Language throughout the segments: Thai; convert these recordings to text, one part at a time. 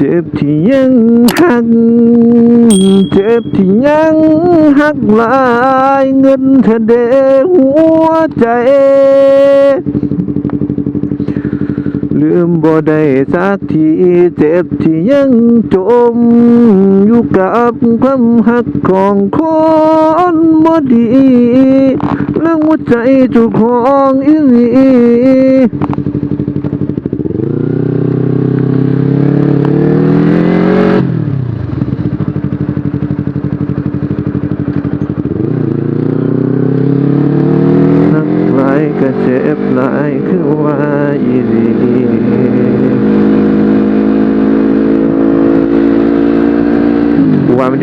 เจ็บที่ยังหัก เจ็บที่ยังหักลายเงินเธอเดหัวใจลืมบ่ได้สักทีเจ็บที่ยังจม อยู่กับความหักของคนบ่ดีเรื่องหัวใจเจุกของอีหลี นักหลายก็เจ็บหลายคือว่าอีหลี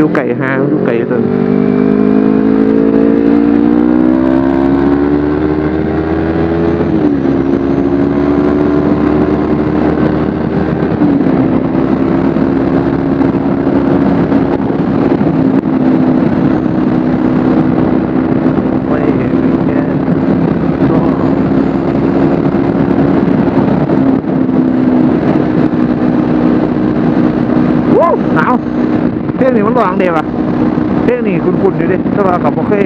กูว่ามันอยู่ไก่ห้างอยู่ไก่ตนไม่แก่ก็ ว้าวหนาว เพลงนี้มันร้องเดียวะเพลงนี้คุ้นๆอยู่ดิถ้าว่ากับโอเคย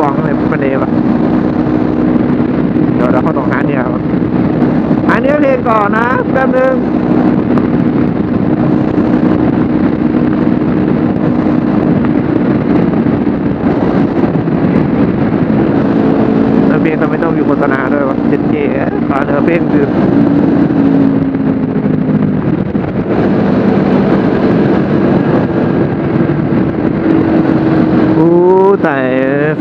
ร้องเลยมันเดียวะเดี๋ยวเราเขาต้องหาเนี่ยครับหาเนื้อเพลงก่อนนะแป๊บนึงเนื้อเพลงทำไมต้องมีโฆษณาด้วยวะเจ็ดเจ๊ขอเนื้อเพลงคือ อู้ แต่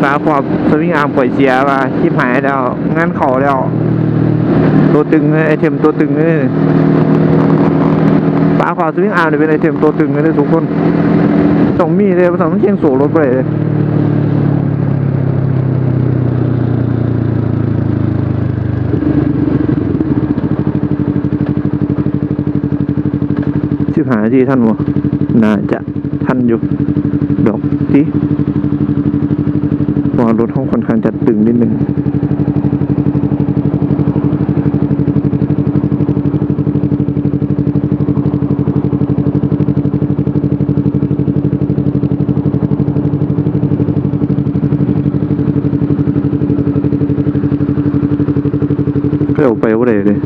ฟ้าขอบสวิงอาร์มปล่อยเสียว่ะชิบหายแล้วงั้นเขอแล้ว ตัวตึงไอเทมตัวตึงเลยฟ้าขอบสวิงอาร์มเนี่ยเป็นไอเทมตัวตึงเลยทุกคนต้องมีเลยภาษาต้องเชียงโสรถไปเลยชิบหายที่ท่านวะน่าจะทันอยู่ดอกสิวาง รถห้องค่อนข้างจะตึงนิดนึงเร็วไปว่าไรเลย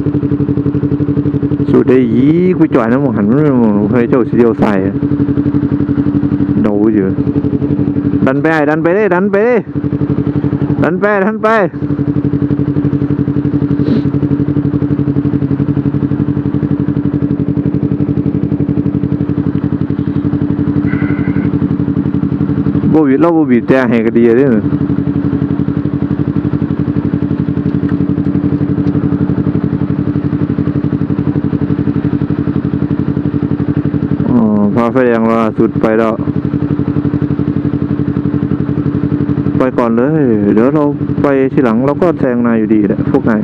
สุดได้ยีกูจ่อยน้ำหันมันมองเคยเจ้าสีเดียวใส่อะโดอยู่ ดันไปดันไปเลยดันไปดันไปดันไปบ่บีเราบ่บีแต่ให้ก็ดีเลยอ๋อพาไฟแดงล่าสุดไปแล้ว ไปก่อนเลย เดี๋ยวเราไปทีหลังเราก็แซงนายอยู่ดีแหละพวกนาย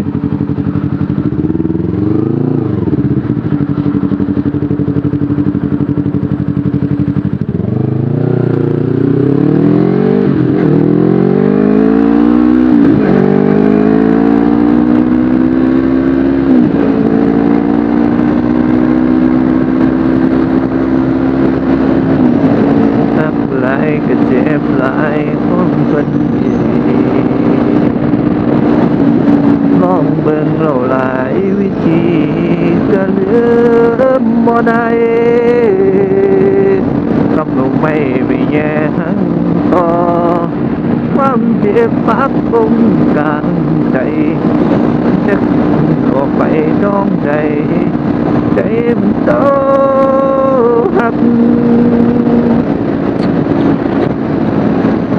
นับหลายก็เจ็บหลายของเพิ่นอีลองเบิ่ง เราหลายวิธีก็ลืมบ่ได้คำลงไม่ไม่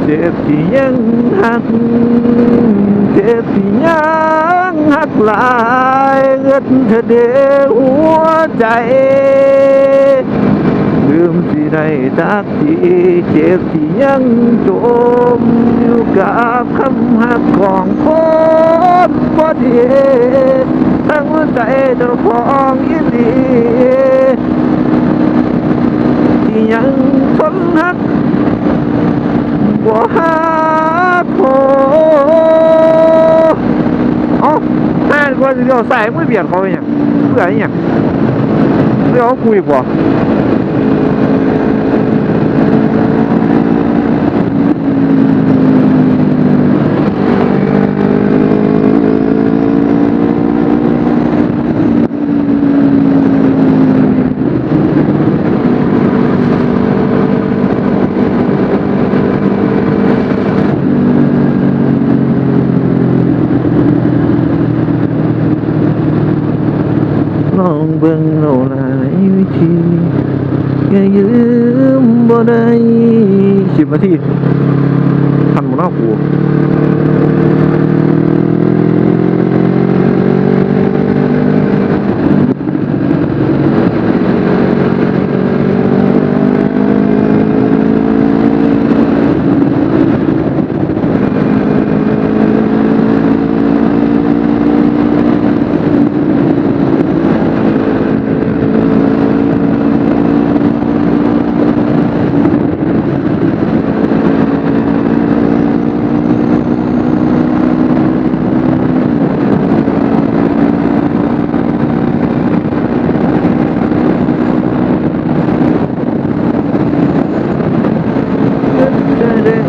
เจ็บปักที่ยังหัก เจ็บที่ยังหักหลายเงินเธอเดหัวใจลืมที่ได้ทักทีเจ็บที่ยังจมอยู่กับคำหักของคนพอดีทั้งหัวใจเจ้าของยินดีที่ยังทนหัก ว่าฮักโคเอ้าแม่นกว่าจะเดียวใส่ไม่เบียดเขาอย่างเพื่ออหย่างเพื่อดี๋ยวคุยบ่ ลองเบิ่งเอาหลายวิธีก็ยืมบ่ได้สิบนาทีทันบ่นาะกู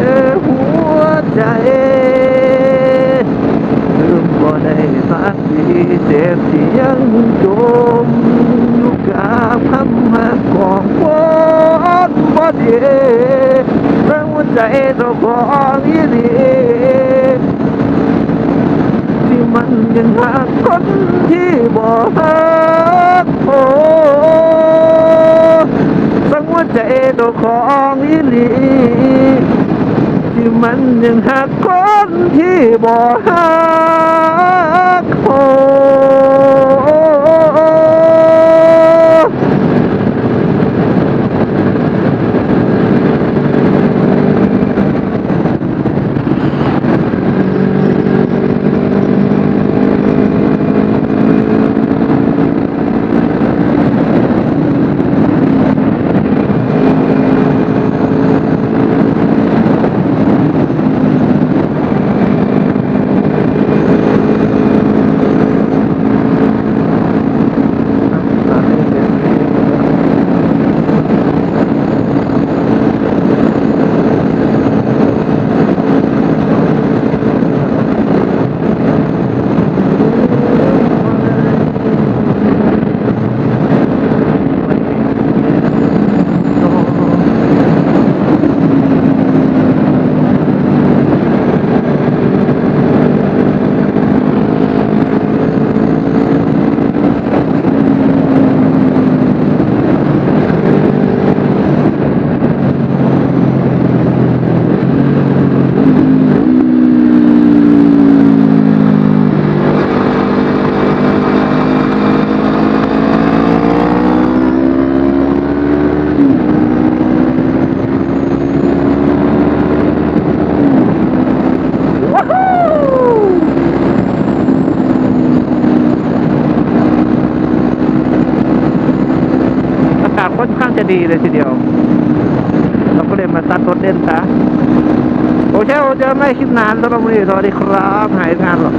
จะหัวใจลืม บ่ได้สักทีเจ็บที่ยังจมอยู่กับคำหักของคนบ่ดีเรื่องหัวใจเจ้าของอีหลีที่มันยังหักคนที่บ่หักโอ้สังหัวใจเจ้าของอีหลี มันยังหักคนที่บ่หักโอ้ว้าวอากาศค่อนข้างจะดีเลยทีเดียว เราก็เลยมาตัดรถเล่นซะโอเคเจอไม่คิดนานแล้วันนี้สวัสดีครับ หายงานหรอก